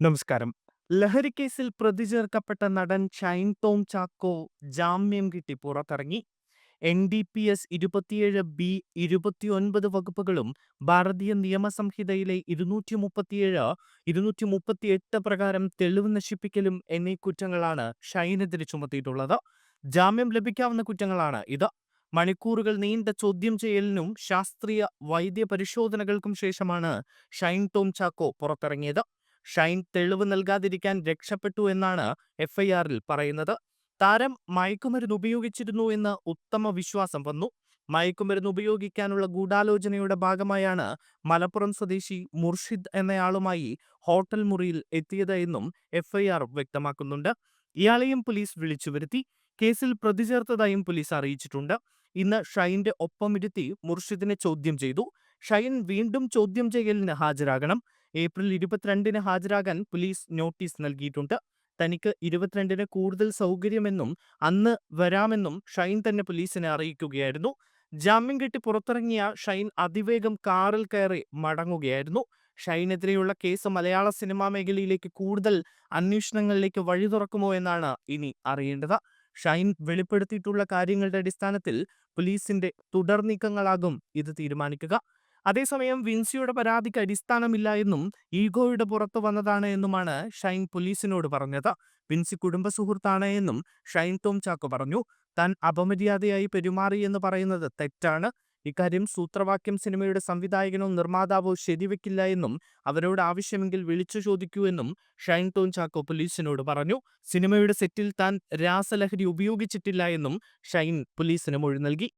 നമസ്കാരം. ലഹരിക്കേസിൽ പ്രതി ചേർക്കപ്പെട്ട നടൻ ഷൈൻ ടോം ചാക്കോ ജാമ്യം കിട്ടി പുറത്തിറങ്ങി. എൻ ഡി പി എസ് ഇരുപത്തിയേഴ് ബി ഇരുപത്തിയൊൻപത് വകുപ്പുകളും ഭാരതീയ നിയമസംഹിതയിലെ ഇരുന്നൂറ്റി മുപ്പത്തിയേഴ് ഇരുന്നൂറ്റി മുപ്പത്തിയെട്ട് പ്രകാരം തെളിവ് നശിപ്പിക്കലും എന്നീ കുറ്റങ്ങളാണ് ഷൈനെതിരെ ചുമത്തിയിട്ടുള്ളത്. ജാമ്യം ലഭിക്കാവുന്ന കുറ്റങ്ങളാണ് ഇത്. മണിക്കൂറുകൾ നീണ്ട ചോദ്യം ചെയ്യലിനും ശാസ്ത്രീയ വൈദ്യ പരിശോധനകൾക്കും ശേഷമാണ് ഷൈൻ ടോം ചാക്കോ പുറത്തിറങ്ങിയത്. ഷൈൻ തെളിവ് നൽകാതിരിക്കാൻ രക്ഷപ്പെട്ടു എന്നാണ് എഫ്ഐആറിൽ പറയുന്നത്. താരം മയക്കുമരുന്ന് ഉപയോഗിച്ചിരുന്നു എന്ന് ഉത്തമ വിശ്വാസം വന്നു. മയക്കുമരുന്ന് ഉപയോഗിക്കാനുള്ള ഗൂഢാലോചനയുടെ ഭാഗമായാണ് മലപ്പുറം സ്വദേശി മുർഷിദ് എന്നയാളുമായി ഹോട്ടൽ മുറിയിൽ എത്തിയത് എന്നും എഫ്ഐആർ വ്യക്തമാക്കുന്നുണ്ട്. ഇയാളെയും പോലീസ് വിളിച്ചു വരുത്തി. കേസിൽ പ്രതി ചേർത്തതായും പോലീസ് അറിയിച്ചിട്ടുണ്ട്. ഇന്ന് ഷൈന്റെ ഒപ്പമിരുത്തി മുർഷിദിനെ ചോദ്യം ചെയ്തു. ഷൈൻ വീണ്ടും ചോദ്യം ചെയ്യലിന് ഹാജരാകണം. ഏപ്രിൽ ഇരുപത്തിരണ്ടിന് ഹാജരാകാൻ പോലീസ് നോട്ടീസ് നൽകിയിട്ടുണ്ട്. തനിക്ക് ഇരുപത്തിരണ്ടിന് കൂടുതൽ സൗകര്യമെന്നും അന്ന് വരാമെന്നും ഷൈൻ തന്നെ പോലീസിനെ അറിയിക്കുകയായിരുന്നു. ജാമ്യം കിട്ടി പുറത്തിറങ്ങിയ ഷൈൻ അതിവേഗം കാറിൽ കയറി മടങ്ങുകയായിരുന്നു. ഷൈനെതിരെയുള്ള കേസ് മലയാള സിനിമാ മേഖലയിലേക്ക് കൂടുതൽ അന്വേഷണങ്ങളിലേക്ക് വഴി തുറക്കുമോ എന്നാണ് ഇനി അറിയേണ്ടത്. ഷൈൻ വെളിപ്പെടുത്തിയിട്ടുള്ള കാര്യങ്ങളുടെ അടിസ്ഥാനത്തിൽ പോലീസിന്റെ തുടർ നീക്കങ്ങളാകും ഇത് തീരുമാനിക്കുക. അതേസമയം വിൻസിയുടെ പരാതിക്ക് അടിസ്ഥാനമില്ല എന്നും ഈഗോയുടെ പുറത്തു വന്നതാണ് എന്നുമാണ് ഷൈൻ പോലീസിനോട് പറഞ്ഞത്. വിൻസി കുടുംബ സുഹൃത്താണ് എന്നും ഷൈൻ ടോം ചാക്കോ പറഞ്ഞു. താൻ അപമര്യാദയായി പെരുമാറി എന്ന് പറയുന്നത് തെറ്റാണ്. ഇക്കാര്യം സൂത്രവാക്യം സിനിമയുടെ സംവിധായകനോ നിർമ്മാതാവോ ശരിവെക്കില്ല എന്നും അവരോട് ആവശ്യമെങ്കിൽ വിളിച്ചു ചോദിക്കൂ എന്നും ഷൈൻ ടോൺ ചാക്കോ പോലീസിനോട് പറഞ്ഞു. സിനിമയുടെ സെറ്റിൽ താൻ രാസലഹരി ഉപയോഗിച്ചിട്ടില്ല എന്നും ഷൈൻ പോലീസിന് മൊഴി നൽകി.